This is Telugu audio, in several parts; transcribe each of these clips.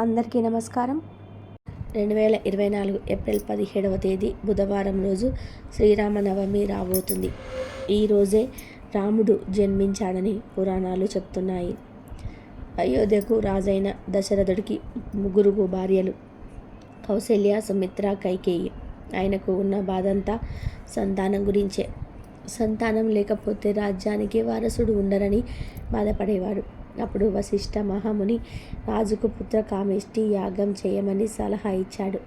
అందరికీ నమస్కారం. రెండు వేల ఇరవై నాలుగు ఏప్రిల్ పదిహేడవ తేదీ బుధవారం రోజు శ్రీరామనవమి రాబోతుంది. ఈరోజే రాముడు జన్మించాడని పురాణాలు చెప్తున్నాయి. అయోధ్యకు రాజైన దశరథుడికి ముగ్గురు భార్యలు కౌశల్య సుమిత్ర కైకేయి. ఆయనకు ఉన్న బాధంతా సంతానం గురించే. సంతానం లేకపోతే రాజ్యానికి వారసుడు ఉండరని బాధపడేవాడు. అప్పుడు వశిష్ఠ మహాముని రాజుకు పుత్ర కామేష్టి యాగం చేయమని సలహా ఇచ్చాడు.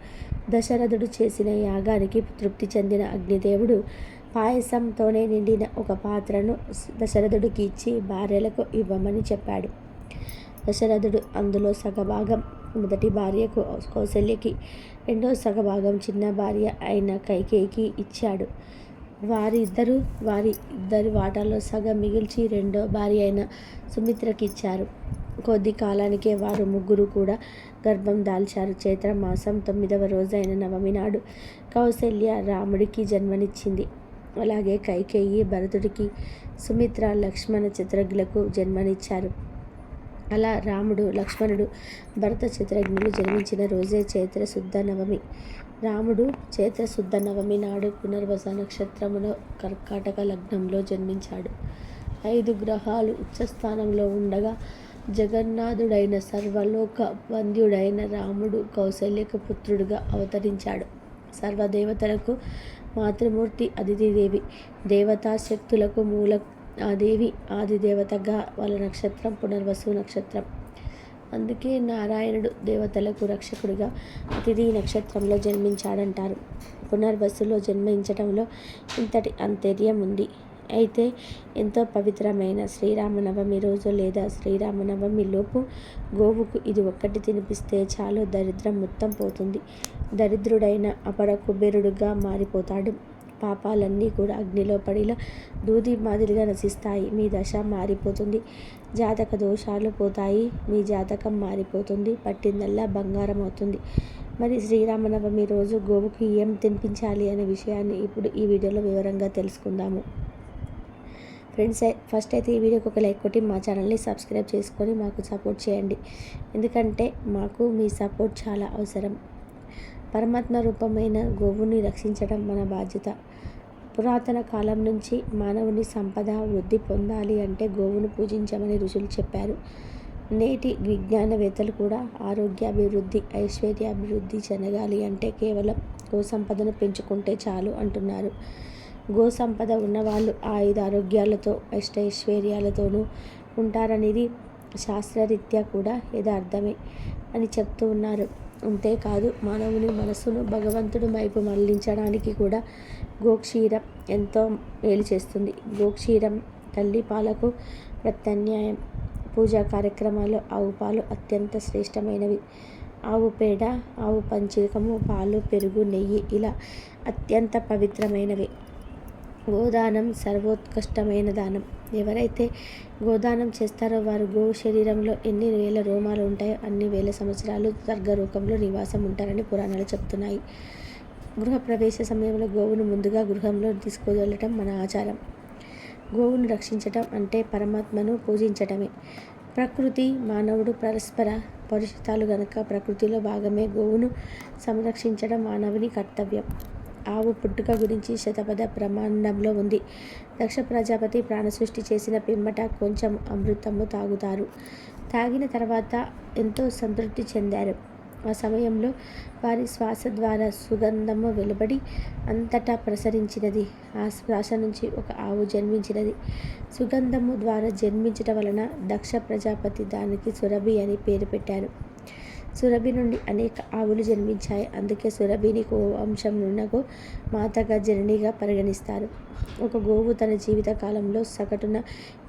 దశరథుడు చేసిన యాగానికి తృప్తి చెందిన అగ్నిదేవుడు పాయసంతోనే నిండిన ఒక పాత్రను దశరథుడికి ఇచ్చి భార్యలకు ఇవ్వమని చెప్పాడు. దశరథుడు అందులో సగభాగం మొదటి భార్యకు కౌశల్యకి రెండో సగభాగం చిన్న భార్య అయిన కైకేయికి ఇచ్చాడు. వారి ఇద్దరు వారి ఇద్దరి వాటాలో సగం మిగిల్చి రెండో భార్య అయిన సుమిత్రకి ఇచ్చారు కొద్ది కాలానికే వారు ముగ్గురు కూడా గర్భం దాల్చారు. చైత్ర మాసం తొమ్మిదవ రోజైన నవమి నాడు కౌశల్య రాముడికి జన్మనిచ్చింది. అలాగే కైకేయి భరతుడికి సుమిత్ర లక్ష్మణ చిత్రజ్ఞులకు జన్మనిచ్చారు. అలా రాముడు లక్ష్మణుడు భరత చిత్రజ్ఞులు జన్మించిన రోజే చైత్ర శుద్ధ నవమి. రాముడు చైత్ర శుద్ధ నవమి నాడు పునర్వస నక్షత్రమున కర్కాటక లగ్నంలో జన్మించాడు. ఐదు గ్రహాలు ఉచ్చస్థానంలో ఉండగా జగన్నాథుడైన సర్వలోక వంద్యుడైన రాముడు కౌశల్యకు పుత్రుడుగా అవతరించాడు. సర్వదేవతలకు మాతృమూర్తి అతిథిదేవి. దేవతా శక్తులకు మూల ఆ దేవి ఆదిదేవతగా వాళ్ళ నక్షత్రం పునర్వసు నక్షత్రం. అందుకే నారాయణుడు దేవతలకు రక్షకుడిగా అతిథి నక్షత్రంలో జన్మించాడంటారు. పునర్వసులో జన్మించడంలో ఇంతటి అంతర్యం ఉంది. అయితే ఎంతో పవిత్రమైన శ్రీరామనవమి రోజు లేదా శ్రీరామనవమి లోపు గోవుకు ఇది ఒక్కటి తినిపిస్తే చాలు. దరిద్రం మొత్తం పోతుంది. దరిద్రుడైన అపర కుబేరుడుగా మారిపోతాడు. పాపాలన్నీ కూడా అగ్నిలో పడిలా దూది మాదిరిగా నశిస్తాయి. మీ దశ మారిపోతుంది. జాతక దోషాలు పోతాయి. మీ జాతకం మారిపోతుంది. పట్టిందల్లా బంగారం అవుతుంది మరి శ్రీరామనవమి రోజు గోవుకి ఏం తినిపించాలి అనే విషయాన్ని ఇప్పుడు ఈ వీడియోలో వివరంగా తెలుసుకుందాము. ఫ్రెండ్స్ ఫస్ట్ అయితే ఈ వీడియోకి ఒక లైక్ కొట్టి మా ఛానల్ని సబ్స్క్రైబ్ చేసుకొని మాకు సపోర్ట్ చేయండి. ఎందుకంటే మాకు మీ సపోర్ట్ చాలా అవసరం. పరమాత్మ రూపమైన గోవుని రక్షించడం మన బాధ్యత. పురాతన కాలం నుంచి మానవుని సంపద వృద్ధి పొందాలి అంటే గోవును పూజించమని ఋషులు చెప్పారు. నేటి విజ్ఞానవేత్తలు కూడా ఆరోగ్యాభివృద్ధి ఐశ్వర్యాభివృద్ధి చెందగాలి అంటే కేవలం గో సంపదను పెంచుకుంటే చాలు అంటున్నారు. గో సంపద ఉన్నవాళ్ళు ఆయుధ ఆరోగ్యాలతో అష్టైశ్వర్యాలతోనూ ఉంటారనేది శాస్త్రరీత్యా కూడా యథార్థమే అని చెప్తూ ఉన్నారు. అంతేకాదు మానవుని మనస్సును భగవంతుడి వైపు మళ్ళించడానికి కూడా గోక్షీరం ఎంతో మేలు చేస్తుంది. గోక్షీరం తల్లి పాలకు ప్రత్యామ్నాయం పూజా కార్యక్రమాలు ఆవు పాలు అత్యంత శ్రేష్టమైనవి. ఆవు పేడ ఆవు పంచీకము పాలు పెరుగు నెయ్యి ఇలా అత్యంత పవిత్రమైనవి. గోదానం సర్వోత్కృష్టమైన దానం. ఎవరైతే గోదానం చేస్తారో వారు గో శరీరంలో ఎన్ని వేల రోమాలు ఉంటాయో అన్ని వేల సంవత్సరాలు స్వర్గరూపంలో నివాసం ఉంటారని పురాణాలు చెప్తున్నాయి. గృహప్రవేశ సమయంలో గోవును ముందుగా గృహంలో తీసుకువెళ్ళటం మన ఆచారం. గోవును రక్షించటం అంటే పరమాత్మను పూజించటమే. ప్రకృతి మానవుడు పరస్పర పరిచితాలు గనక ప్రకృతిలో భాగమే గోవును సంరక్షించడం మానవుని కర్తవ్యం. ఆవు పుట్టుక గురించి శతపథ ప్రమాణంలో ఉంది. దక్ష ప్రజాపతి ప్రాణసృష్టి చేసిన పిమ్మట కొంచెం అమృతము తాగుతారు. తాగిన తర్వాత ఎంతో సంతృప్తి చెందారు. ఆ సమయంలో వారి శ్వాస ద్వారా సుగంధము వెలువడి అంతటా ప్రసరించినది. ఆ శ్వాస నుంచి ఒక ఆవు జన్మించినది. సుగంధము ద్వారా జన్మించటం వలన దక్ష ప్రజాపతి దానికి సురభి అని పేరు పెట్టారు. సురభి నుండి అనేక ఆవులు జన్మించాయి. అందుకే సురభిని వంశం నున్నకు మాతగా జననిగా పరిగణిస్తారు. ఒక గోవు తన జీవిత కాలంలో సగటున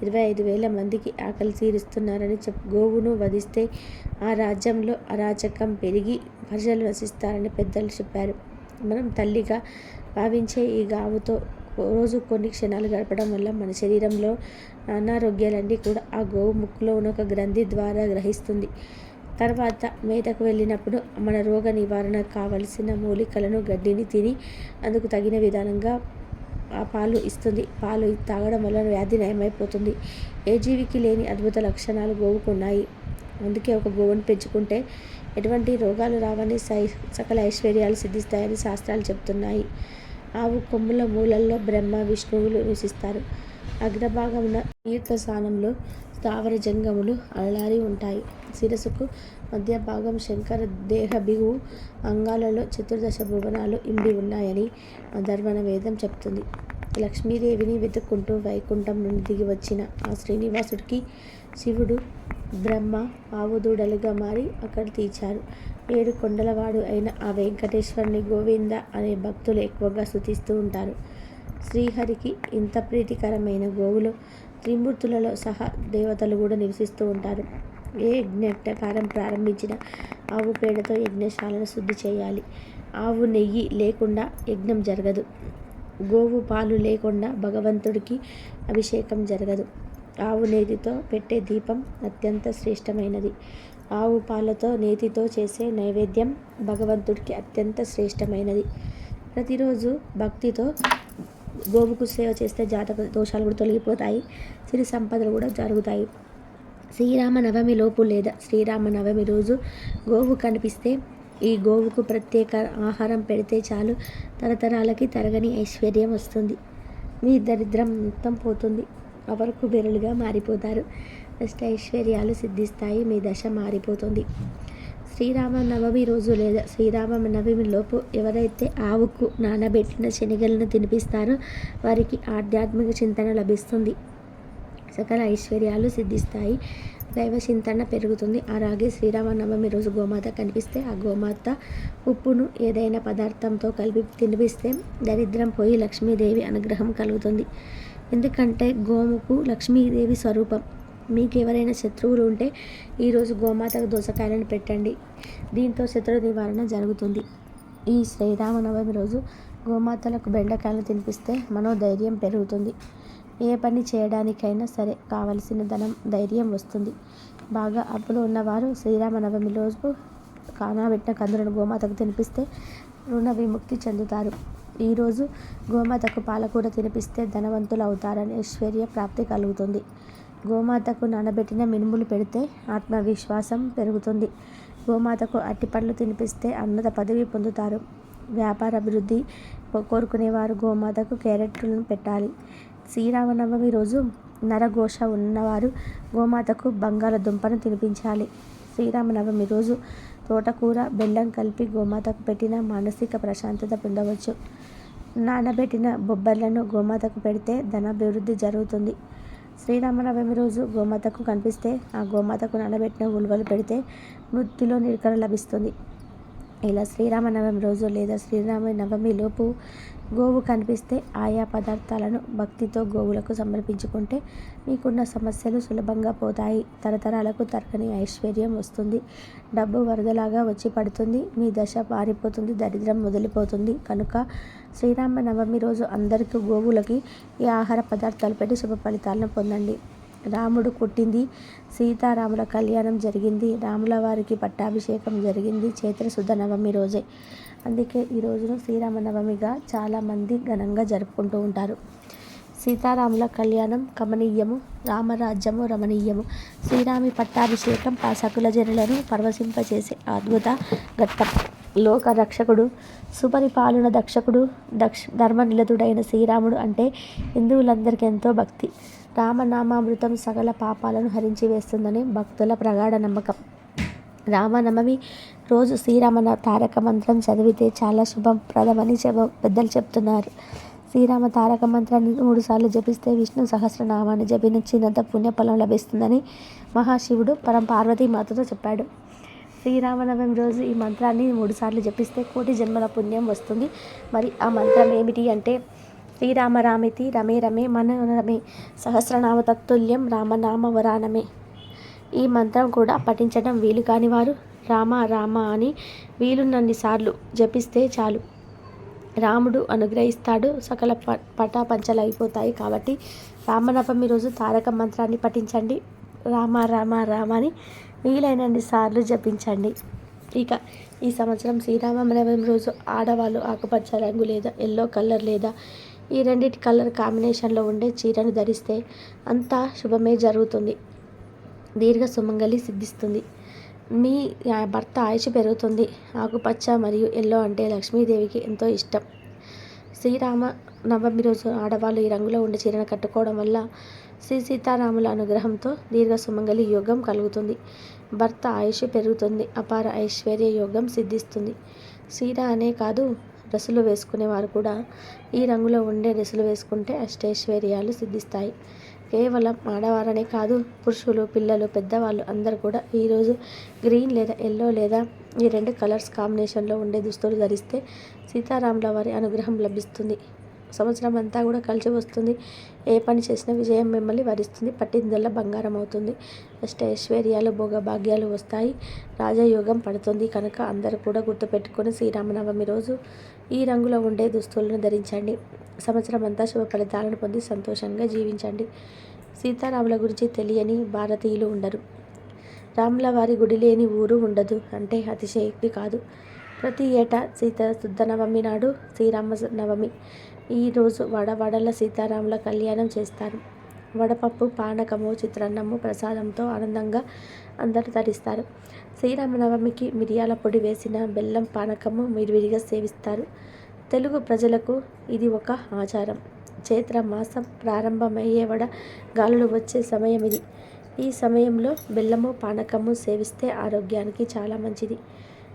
ఇరవై ఐదు వేల మందికి ఆకలి తీరుస్తున్నారని చెప్ గోవును వధిస్తే ఆ రాజ్యంలో అరాచకం పెరిగి ప్రజలు వసిస్తారని పెద్దలు చెప్పారు. మనం తల్లిగా భావించే ఈ గావుతో రోజు కొన్ని క్షణాలు గడపడం వల్ల మన శరీరంలో అనారోగ్యాలన్నీ కూడా ఆ గోవు ముక్కులో ఉన్న ఒక గ్రంథి ద్వారా గ్రహిస్తుంది. తర్వాత మేతకు వెళ్ళినప్పుడు మన రోగ నివారణ కావలసిన మూలికలను గడ్డిని తిని అందుకు తగిన విధానంగా ఆ పాలు ఇస్తుంది. పాలు తాగడం వల్ల వ్యాధి నయమైపోతుంది. ఏ జీవికి లేని అద్భుత లక్షణాలు గోవుకున్నాయి. అందుకే ఒక గోవును పెంచుకుంటే ఎటువంటి రోగాలు రావని సై సకల ఐశ్వర్యాలు సిద్ధిస్తాయని శాస్త్రాలు చెప్తున్నాయి ఆవు కొమ్ముల మూలల్లో బ్రహ్మ విష్ణువులు నివసిస్తారు. అగ్రభాగమున తీర్థ స్థానంలో స్థావర జంగములు అల్లారి ఉంటాయి. శిరస్సుకు మధ్య భాగం శంకర దేహ బిగువు అంగాలలో చతుర్దశ భువనాలు ఇంబి ఉన్నాయని అధర్వణ వేదం చెప్తుంది. లక్ష్మీదేవిని వెతుక్కుంటూ వైకుంఠం నుండి దిగి వచ్చిన ఆ శ్రీనివాసుడికి శివుడు బ్రహ్మ ఆవుదూడలుగా మారి అక్కడ తీర్చారు. ఏడు కొండలవాడు అయిన ఆ వెంకటేశ్వరుని గోవింద అనే భక్తులు ఎక్కువగా స్థుతిస్తూ ఉంటారు. శ్రీహరికి ఇంత ప్రీతికరమైన గోవులు త్రిమూర్తులలో సహా దేవతలు కూడా నివసిస్తూ ఉంటారు. ఏ యజ్ఞకారం ప్రారంభించిన ఆవు పేడతో యజ్ఞశాలను శుద్ధి చేయాలి. ఆవు నెయ్యి లేకుండా యజ్ఞం జరగదు. గోవు పాలు లేకుండా భగవంతుడికి అభిషేకం జరగదు. ఆవు నేతితో పెట్టే దీపం అత్యంత శ్రేష్టమైనది. ఆవు పాలతో నేతితో చేసే నైవేద్యం భగవంతుడికి అత్యంత శ్రేష్టమైనది. ప్రతిరోజు భక్తితో గోవుకు సేవ చేస్తే జాతక దోషాలు కూడా తొలగిపోతాయి. సిరి సంపదలు కూడా జరుగుతాయి. శ్రీరామనవమి లోపు లేదా శ్రీరామనవమి రోజు గోవు కనిపిస్తే ఈ గోవుకు ప్రత్యేక ఆహారం పెడితే చాలు. తరతరాలకి తరగని ఐశ్వర్యం వస్తుంది. మీ దరిద్రం మొత్తం పోతుంది. అవరకు బెరలుగా మారిపోతారు. అష్ట ఐశ్వర్యాలు సిద్ధిస్తాయి. మీ దశ మారిపోతుంది. శ్రీరామ నవమి రోజు లేదా శ్రీరామ నవమి లోపు ఎవరైతే ఆవుకు నానబెట్టిన శనగలను తినిపిస్తారో వారికి ఆధ్యాత్మిక చింతన లభిస్తుంది. సకల ఐశ్వర్యాలు సిద్ధిస్తాయి. దైవ చింతన పెరుగుతుంది. అలాగే శ్రీరామనవమి రోజు గోమాత కనిపిస్తే ఆ గోమాత ఉప్పును ఏదైనా పదార్థంతో కలిపి తినిపిస్తే దరిద్రం పోయి లక్ష్మీదేవి అనుగ్రహం కలుగుతుంది. ఎందుకంటే గోముకు లక్ష్మీదేవి స్వరూపం. మీకు ఎవరైనా శత్రువులు ఉంటే ఈరోజు గోమాతకు దోసకాయలను పెట్టండి. దీంతో శత్రు నివారణ జరుగుతుంది. ఈ శ్రీరామనవమి రోజు గోమాతలకు బెండకాయలు తినిపిస్తే మనోధైర్యం పెరుగుతుంది. ఏ పని చేయడానికైనా సరే కావలసిన ధనం ధైర్యం వస్తుంది. బాగా అప్పులు ఉన్నవారు శ్రీరామనవమి రోజు కానాబెట్టిన కందులను గోమాతకు తినిపిస్తే రుణ విముక్తి చెందుతారు. ఈరోజు గోమాతకు పాలకూర తినిపిస్తే ధనవంతులు అవుతారని ఐశ్వర్య ప్రాప్తి కలుగుతుంది. గోమాతకు నానబెట్టిన మినుములు పెడితే ఆత్మవిశ్వాసం పెరుగుతుంది. గోమాతకు అట్టిపండ్లు తినిపిస్తే అన్నత పదవి పొందుతారు. వ్యాపార అభివృద్ధి కోరుకునేవారు గోమాతకు క్యారెట్లను పెట్టాలి. శ్రీరామనవమి రోజు నరఘోష ఉన్నవారు గోమాతకు బంగాళదుంపను తినిపించాలి. శ్రీరామనవమి రోజు తోటకూర బెల్లం కలిపి గోమాతకు పెట్టిన మానసిక ప్రశాంతత పొందవచ్చు. నానబెట్టిన బొబ్బర్లను గోమాతకు పెడితే ధనాభివృద్ధి జరుగుతుంది. శ్రీరామనవమి రోజు గోమాతకు కనిపిస్తే ఆ గోమాతకు నానబెట్టిన ఉలువలు పెడితే మృతిలో నిరకర లభిస్తుంది. ఇలా శ్రీరామనవమి రోజు లేదా శ్రీరామ నవమి లోపు గోవు కనిపిస్తే ఆయా పదార్థాలను భక్తితో గోవులకు సమర్పించుకుంటే మీకున్న సమస్యలు సులభంగా పోతాయి. తరతరాలకు తరగని ఐశ్వర్యం వస్తుంది. డబ్బు వరదలాగా వచ్చి పడుతుంది. మీ దశ పారిపోతుంది. దరిద్రం మొదలిపోతుంది. కనుక శ్రీరామ నవమి రోజు అందరికీ గోవులకి ఈ ఆహార పదార్థాలు పెట్టి శుభ ఫలితాలను పొందండి. రాముడు పుట్టింది. సీతారాముల కళ్యాణం జరిగింది. రాముల వారికి పట్టాభిషేకం జరిగింది. చైత్రశుద్ధ నవమి రోజే. అందుకే ఈ రోజును శ్రీరామనవమిగా చాలామంది ఘనంగా జరుపుకుంటూ ఉంటారు. సీతారాముల కళ్యాణం కమనీయము రామరాజ్యము రమణీయము. శ్రీరామి పట్టాభిషేకం ఆ సకుల జనులను పరవశింపచేసే అద్భుత ఘట్టం. లోక రక్షకుడు సుపరిపాలన దక్షకుడు దక్ష ధర్మనిలతుడైన శ్రీరాముడు అంటే హిందువులందరికీ ఎంతో భక్తి. రామనామామృతం సకల పాపాలను హరించి వేస్తుందని భక్తుల ప్రగాఢ నమ్మకం. రామనవమి రోజు శ్రీరామ తారక మంత్రం చదివితే చాలా శుభప్రదమని చెబ పెద్దలు చెప్తున్నారు. శ్రీరామ తారక మంత్రాన్ని మూడుసార్లు జపిస్తే విష్ణు సహస్రనామాన్ని జపించినంత పుణ్యఫలం లభిస్తుందని మహాశివుడు పరం పార్వతీమాతతో చెప్పాడు. శ్రీరామనవమి రోజు ఈ మంత్రాన్ని మూడుసార్లు జపిస్తే కోటి జన్మల పుణ్యం వస్తుంది. మరి ఆ మంత్రం ఏమిటి అంటే శ్రీరామ రామితి రమే రమే మనోరమే సహస్రనామ తత్తుల్యం రామనామ వరానమే. ఈ మంత్రం కూడా పఠించడం వీలు కాని వారు రామ రామ అని వీలున్నన్ని సార్లు జపిస్తే చాలు. రాముడు అనుగ్రహిస్తాడు. సకల ప పటాపంచలైపోతాయి కాబట్టి రామనవమి రోజు తారక మంత్రాన్ని పఠించండి. రామ రామ రామ అని వీలైనన్ని సార్లు జపించండి. ఇక ఈ సంవత్సరం శ్రీరామనవమి రోజు ఆడవాళ్ళు ఆకుపచ్చ రంగు లేదా ఎల్లో కలర్ లేదా ఈ రెండింటి కలర్ కాంబినేషన్లో ఉండే చీరను ధరిస్తే అంతా శుభమే జరుగుతుంది. దీర్ఘ సుమంగలి సిద్ధిస్తుంది. మీ భర్త ఆయుష్ పెరుగుతుంది. ఆకుపచ్చ మరియు ఎల్లో అంటే లక్ష్మీదేవికి ఎంతో ఇష్టం. శ్రీరామ నవమి రోజు ఆడవాళ్ళు ఈ రంగులో ఉండే చీరను కట్టుకోవడం వల్ల శ్రీ సీతారాముల అనుగ్రహంతో దీర్ఘ సుమంగలి యోగం కలుగుతుంది. భర్త ఆయుష్ పెరుగుతుంది. అపార ఐశ్వర్య యోగం సిద్ధిస్తుంది. చీర అనే కాదు డ్రెస్సులు వేసుకునే వారు కూడా. ఈ రంగులో ఉండే డ్రెస్సులు వేసుకుంటే అష్టైశ్వర్యాలు సిద్ధిస్తాయి. కేవలం ఆడవారనే కాదు పురుషులు పిల్లలు పెద్దవాళ్ళు అందరూ కూడా ఈరోజు గ్రీన్ లేదా ఎల్లో లేదా ఈ రెండు కలర్స్ కాంబినేషన్లో ఉండే దుస్తులు ధరిస్తే సీతారాముల వారి అనుగ్రహం లభిస్తుంది. సంవత్సరం అంతా కూడా కలిసి వస్తుంది. ఏ పని చేసినా విజయం మిమ్మల్ని వరిస్తుంది. పట్టిందల్లా బంగారం అవుతుంది. అష్ట ఐశ్వర్యాలు భోగభాగ్యాలు వస్తాయి. రాజయోగం పడుతుంది. కనుక అందరూ కూడా గుర్తుపెట్టుకొని శ్రీరామనవమి రోజు ఈ రంగులో ఉండే దుస్తులను ధరించండి. సంవత్సరం అంతా శుభ ఫలితాలను పొంది సంతోషంగా జీవించండి. సీతారాముల గురించి తెలియని భారతీయులు ఉండరు. రాముల వారి గుడి లేని ఊరు ఉండదు. అంటే అతిశయక్తి కాదు. ప్రతి ఏటా సీత శుద్ధ నవమి నాడు శ్రీరామ నవమి ఈరోజు వడవడల సీతారాముల కళ్యాణం చేస్తారు. వడపప్పు పానకము చిత్రాన్నము ప్రసాదంతో ఆనందంగా అందరు తరిస్తారు. శ్రీరామనవమికి మిరియాల పొడి వేసిన బెల్లం పానకము విరివిరిగా సేవిస్తారు. తెలుగు ప్రజలకు ఇది ఒక ఆచారం. చైత్ర మాసం ప్రారంభమయ్యే వడ గాలులు వచ్చే సమయం ఇది. ఈ సమయంలో బెల్లము పానకము సేవిస్తే ఆరోగ్యానికి చాలా మంచిది.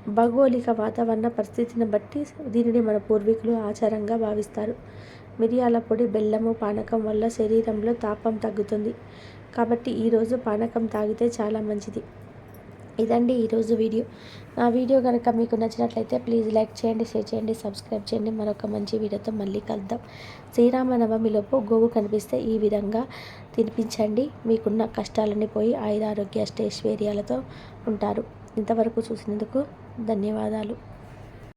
భౌగోళిక వాతావరణ పరిస్థితిని బట్టి దీనిని మన పూర్వీకులు ఆచారంగా భావిస్తారు. మిరియాల పొడి బెల్లము పానకం వల్ల శరీరంలో తాపం తగ్గుతుంది. కాబట్టి ఈరోజు పానకం తాగితే చాలా మంచిది. ఇదండి ఈరోజు వీడియో. నా వీడియో కనుక మీకు నచ్చినట్లయితే ప్లీజ్ లైక్ చేయండి షేర్ చేయండి సబ్స్క్రైబ్ చేయండి. మరొక మంచి వీడియోతో మళ్ళీ కలుద్దాం. శ్రీరామ నవమిలోపు గోవు కనిపిస్తే ఈ విధంగా తినిపించండి. మీకున్న కష్టాలన్నీ పోయి ఆయురారోగ్య వేరియాలతో ఉంటారు. ఇంతవరకు చూసినందుకు ధన్యవాదాలు.